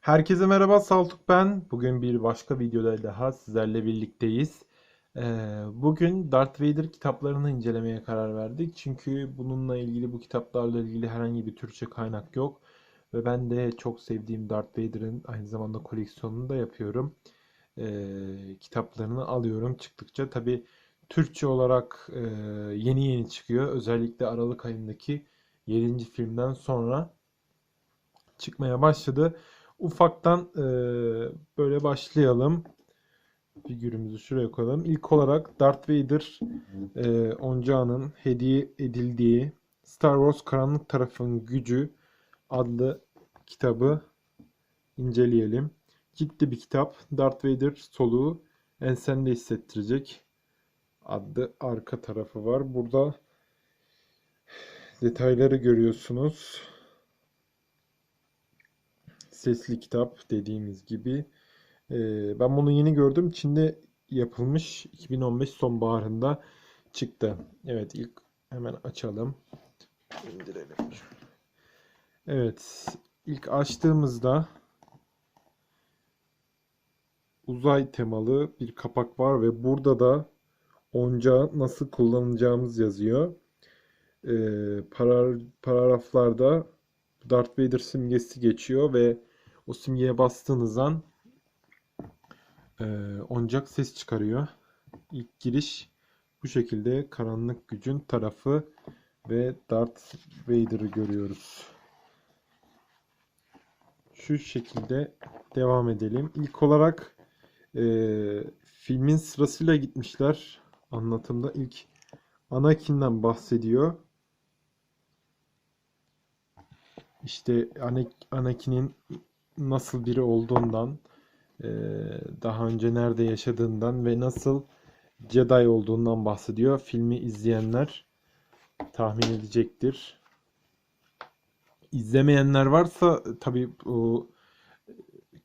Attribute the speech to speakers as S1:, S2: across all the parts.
S1: Herkese merhaba Saltuk ben. Bugün bir başka videoda daha sizlerle birlikteyiz. Ee, bugün Darth Vader kitaplarını incelemeye karar verdik. Çünkü bununla ilgili bu kitaplarla ilgili herhangi bir Türkçe kaynak yok. Ve ben de çok sevdiğim Darth Vader'ın aynı zamanda koleksiyonunu da yapıyorum. Ee, kitaplarını alıyorum çıktıkça. Tabii Türkçe olarak e, yeni yeni çıkıyor. Özellikle Aralık ayındaki 7. filmden sonra çıkmaya başladı. Ufaktan e, böyle başlayalım. Figürümüzü şuraya koyalım. İlk olarak Darth Vader e, oyuncağının hediye edildiği Star Wars Karanlık Tarafın Gücü adlı kitabı inceleyelim. Ciddi bir kitap. Darth Vader soluğu ensende hissettirecek adlı arka tarafı var. Burada detayları görüyorsunuz. Sesli kitap dediğimiz gibi. Ee, ben bunu yeni gördüm. Çin'de yapılmış 2015 sonbaharında çıktı. Evet ilk hemen açalım. İndirelim. Evet ilk açtığımızda uzay temalı bir kapak var ve burada da oncağı nasıl kullanacağımız yazıyor. Ee, parar, paragraflarda Darth Vader simgesi geçiyor ve o simgeye bastığınız an e, oncak ses çıkarıyor. İlk giriş bu şekilde karanlık gücün tarafı ve Darth Vader'ı görüyoruz. Şu şekilde devam edelim. İlk olarak e, filmin sırasıyla gitmişler. Anlatımda ilk Anakin'den bahsediyor. İşte Anakin'in nasıl biri olduğundan, daha önce nerede yaşadığından ve nasıl Jedi olduğundan bahsediyor. Filmi izleyenler tahmin edecektir. İzlemeyenler varsa tabii o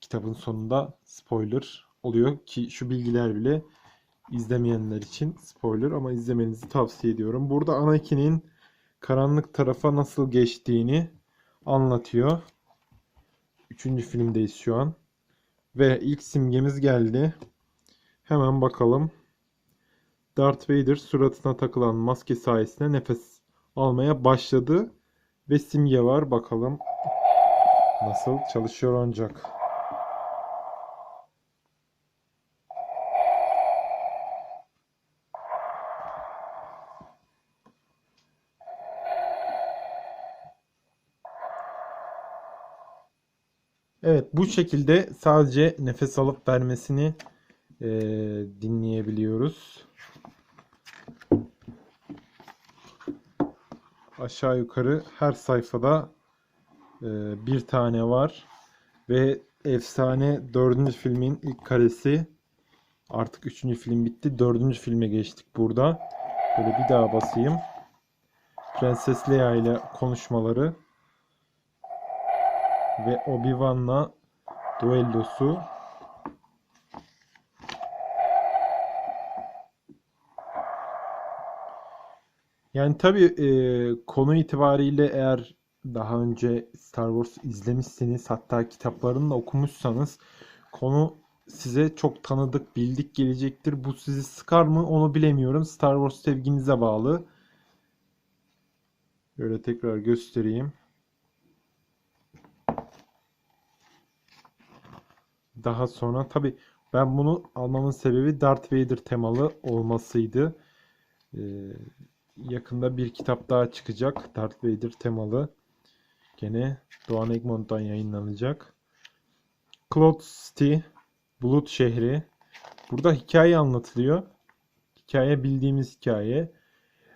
S1: kitabın sonunda spoiler oluyor ki şu bilgiler bile izlemeyenler için spoiler ama izlemenizi tavsiye ediyorum. Burada Anakin'in karanlık tarafa nasıl geçtiğini anlatıyor. Üçüncü filmdeyiz şu an. Ve ilk simgemiz geldi. Hemen bakalım. Darth Vader suratına takılan maske sayesinde nefes almaya başladı. Ve simge var. Bakalım nasıl çalışıyor ancak. Evet bu şekilde sadece nefes alıp vermesini e, dinleyebiliyoruz. Aşağı yukarı her sayfada e, bir tane var. Ve efsane dördüncü filmin ilk karesi. Artık üçüncü film bitti. Dördüncü filme geçtik burada. Böyle bir daha basayım. Prenses Leia ile konuşmaları ve Obi-Wan'la duellosu. Yani tabii e, konu itibariyle eğer daha önce Star Wars izlemişseniz hatta kitaplarını da okumuşsanız konu size çok tanıdık, bildik gelecektir. Bu sizi sıkar mı onu bilemiyorum. Star Wars sevginize bağlı. Böyle tekrar göstereyim. Daha sonra tabi ben bunu almamın sebebi Darth Vader temalı olmasıydı. Ee, yakında bir kitap daha çıkacak. Darth Vader temalı. Gene Doğan Egmont'tan yayınlanacak. Cloud City, Bulut şehri. Burada hikaye anlatılıyor. Hikaye bildiğimiz hikaye.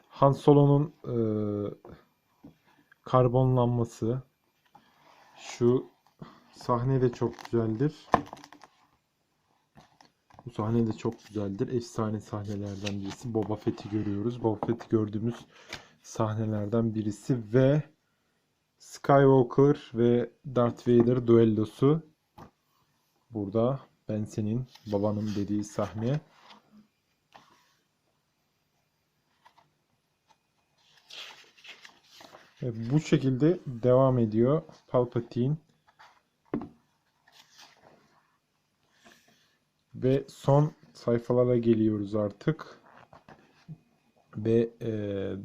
S1: Han Solo'nun e, karbonlanması. Şu Sahne de çok güzeldir. Bu sahne de çok güzeldir. Efsane sahnelerden birisi. Boba Fett'i görüyoruz. Boba Fett'i gördüğümüz sahnelerden birisi ve Skywalker ve Darth Vader duellosu. Burada ben senin babanım dediği sahne. Ve bu şekilde devam ediyor. Palpatine Ve son sayfalara geliyoruz artık. Ve e,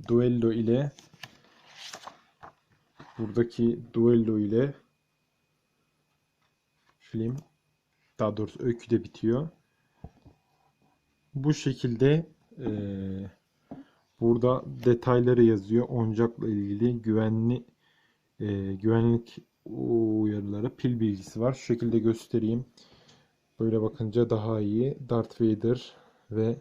S1: duello ile buradaki duello ile film daha doğrusu öykü de bitiyor. Bu şekilde e, burada detayları yazıyor. Oyuncakla ilgili güvenli e, güvenlik uyarıları, pil bilgisi var. Şu şekilde göstereyim. Böyle bakınca daha iyi. Darth Vader ve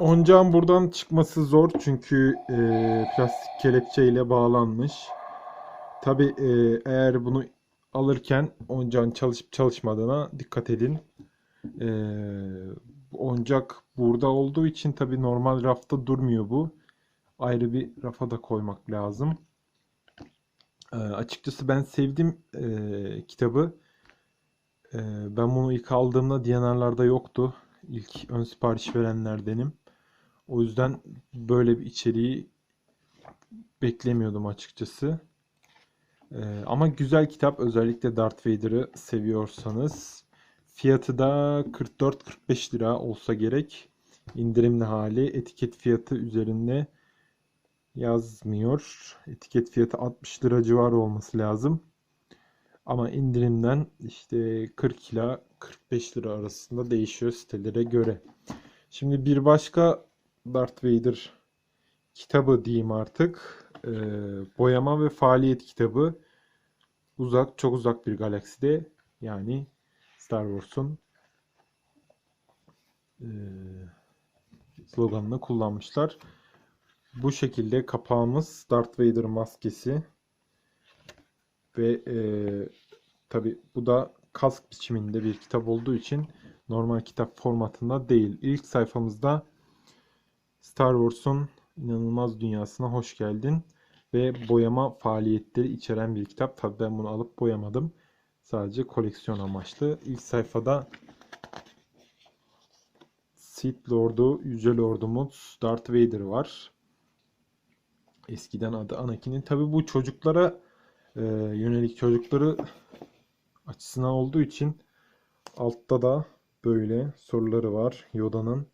S1: Oyuncağın buradan çıkması zor çünkü e, plastik kelepçeyle bağlanmış. Tabi e, eğer bunu alırken oyuncağın çalışıp çalışmadığına dikkat edin. E, oyuncak burada olduğu için tabi normal rafta durmuyor bu. Ayrı bir rafa da koymak lazım. E, açıkçası ben sevdim e, kitabı. E, ben bunu ilk aldığımda DNR'larda yoktu. İlk ön sipariş verenlerdenim. O yüzden böyle bir içeriği beklemiyordum açıkçası. Ee, ama güzel kitap. Özellikle Darth Vader'ı seviyorsanız. Fiyatı da 44-45 lira olsa gerek. İndirimli hali. Etiket fiyatı üzerinde yazmıyor. Etiket fiyatı 60 lira civarı olması lazım. Ama indirimden işte 40 ila 45 lira arasında değişiyor sitelere göre. Şimdi bir başka Darth Vader kitabı diyeyim artık. Ee, boyama ve faaliyet kitabı. Uzak, çok uzak bir galakside yani Star Wars'un e, sloganını kullanmışlar. Bu şekilde kapağımız Darth Vader maskesi ve e, tabi bu da kask biçiminde bir kitap olduğu için normal kitap formatında değil. İlk sayfamızda Star Wars'un inanılmaz dünyasına hoş geldin ve boyama faaliyetleri içeren bir kitap. Tabii ben bunu alıp boyamadım. Sadece koleksiyon amaçlı. İlk sayfada Sith Lord'u, Yüce Lord'umuz Darth Vader var. Eskiden adı Anakin'in. Tabii bu çocuklara e, yönelik çocukları açısından olduğu için altta da böyle soruları var. Yoda'nın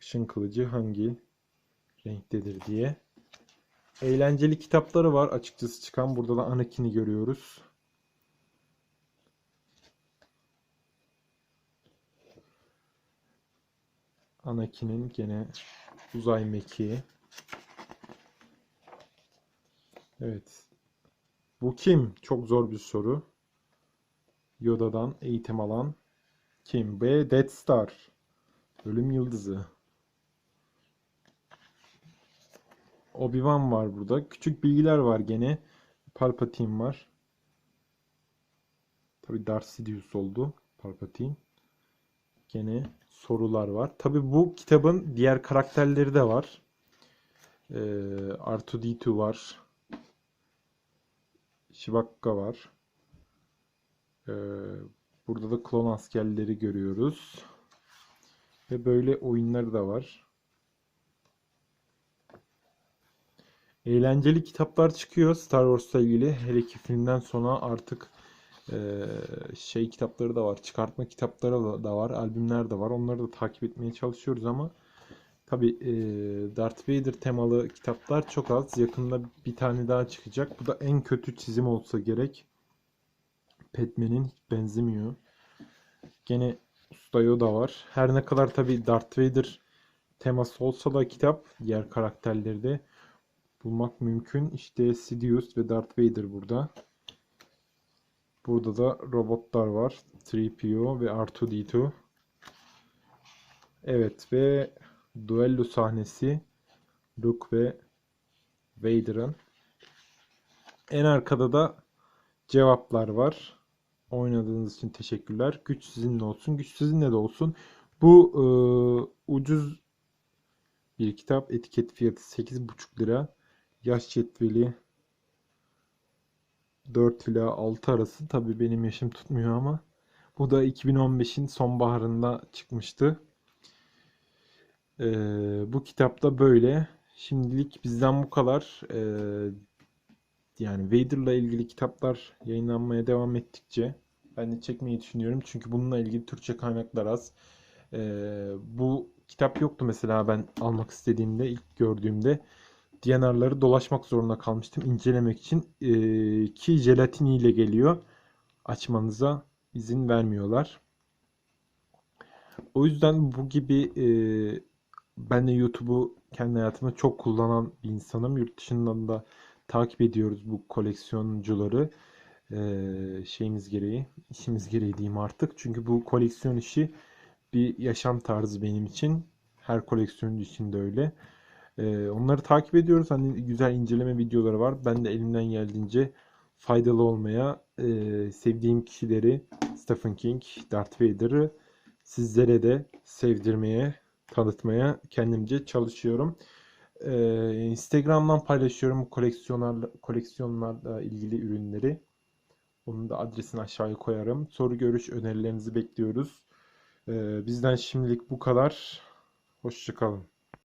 S1: ışın kılıcı hangi renktedir diye. Eğlenceli kitapları var açıkçası çıkan. Burada da Anakin'i görüyoruz. Anakin'in gene uzay mekiği. Evet. Bu kim? Çok zor bir soru. Yoda'dan eğitim alan kim? B. Death Star. Ölüm Yıldızı. Obi-Wan var burada. Küçük bilgiler var gene. Palpatine var. Tabi Darth Sidious oldu. Palpatine. Gene sorular var. Tabi bu kitabın diğer karakterleri de var. Ee, R2-D2 var. Chewbacca var. Ee, burada da klon askerleri görüyoruz. Ve böyle oyunları da var. Eğlenceli kitaplar çıkıyor Star Wars'la ilgili. Hele ki filmden sonra artık şey kitapları da var. Çıkartma kitapları da var. Albümler de var. Onları da takip etmeye çalışıyoruz ama tabi e, Darth Vader temalı kitaplar çok az. Yakında bir tane daha çıkacak. Bu da en kötü çizim olsa gerek. Padme'nin hiç benzemiyor. Gene Usta Yoda var. Her ne kadar tabi Darth Vader teması olsa da kitap diğer karakterleri de bulmak mümkün. İşte Sidious ve Darth Vader burada. Burada da robotlar var. 3PO ve R2-D2. Evet ve duello sahnesi Luke ve Vader'ın. En arkada da cevaplar var. Oynadığınız için teşekkürler. Güç sizinle olsun. Güç sizinle de olsun. Bu e, ucuz bir kitap. Etiket fiyatı 8,5 lira. Yaş cetveli 4 ila 6 arası. Tabii benim yaşım tutmuyor ama. Bu da 2015'in sonbaharında çıkmıştı. Ee, bu kitapta böyle. Şimdilik bizden bu kadar. Ee, yani Vader'la ilgili kitaplar yayınlanmaya devam ettikçe ben de çekmeyi düşünüyorum. Çünkü bununla ilgili Türkçe kaynaklar az. Ee, bu kitap yoktu mesela ben almak istediğimde, ilk gördüğümde. DNR'ları dolaşmak zorunda kalmıştım incelemek için. Ee, ki jelatiniyle geliyor. Açmanıza izin vermiyorlar. O yüzden bu gibi e, ben de YouTube'u kendi hayatımda çok kullanan bir insanım. Yurt dışından da takip ediyoruz bu koleksiyoncuları. E, şeyimiz gereği, işimiz gereği diyeyim artık. Çünkü bu koleksiyon işi bir yaşam tarzı benim için. Her koleksiyoncu için de öyle. E, onları takip ediyoruz. Hani güzel inceleme videoları var. Ben de elimden geldiğince faydalı olmaya, e, sevdiğim kişileri, Stephen King, Darth Vader'ı sizlere de sevdirmeye, tanıtmaya kendimce çalışıyorum. Ee, Instagram'dan paylaşıyorum koleksiyonlarla, koleksiyonlarla ilgili ürünleri. Onun da adresini aşağıya koyarım. Soru görüş önerilerinizi bekliyoruz. Ee, bizden şimdilik bu kadar. Hoşçakalın.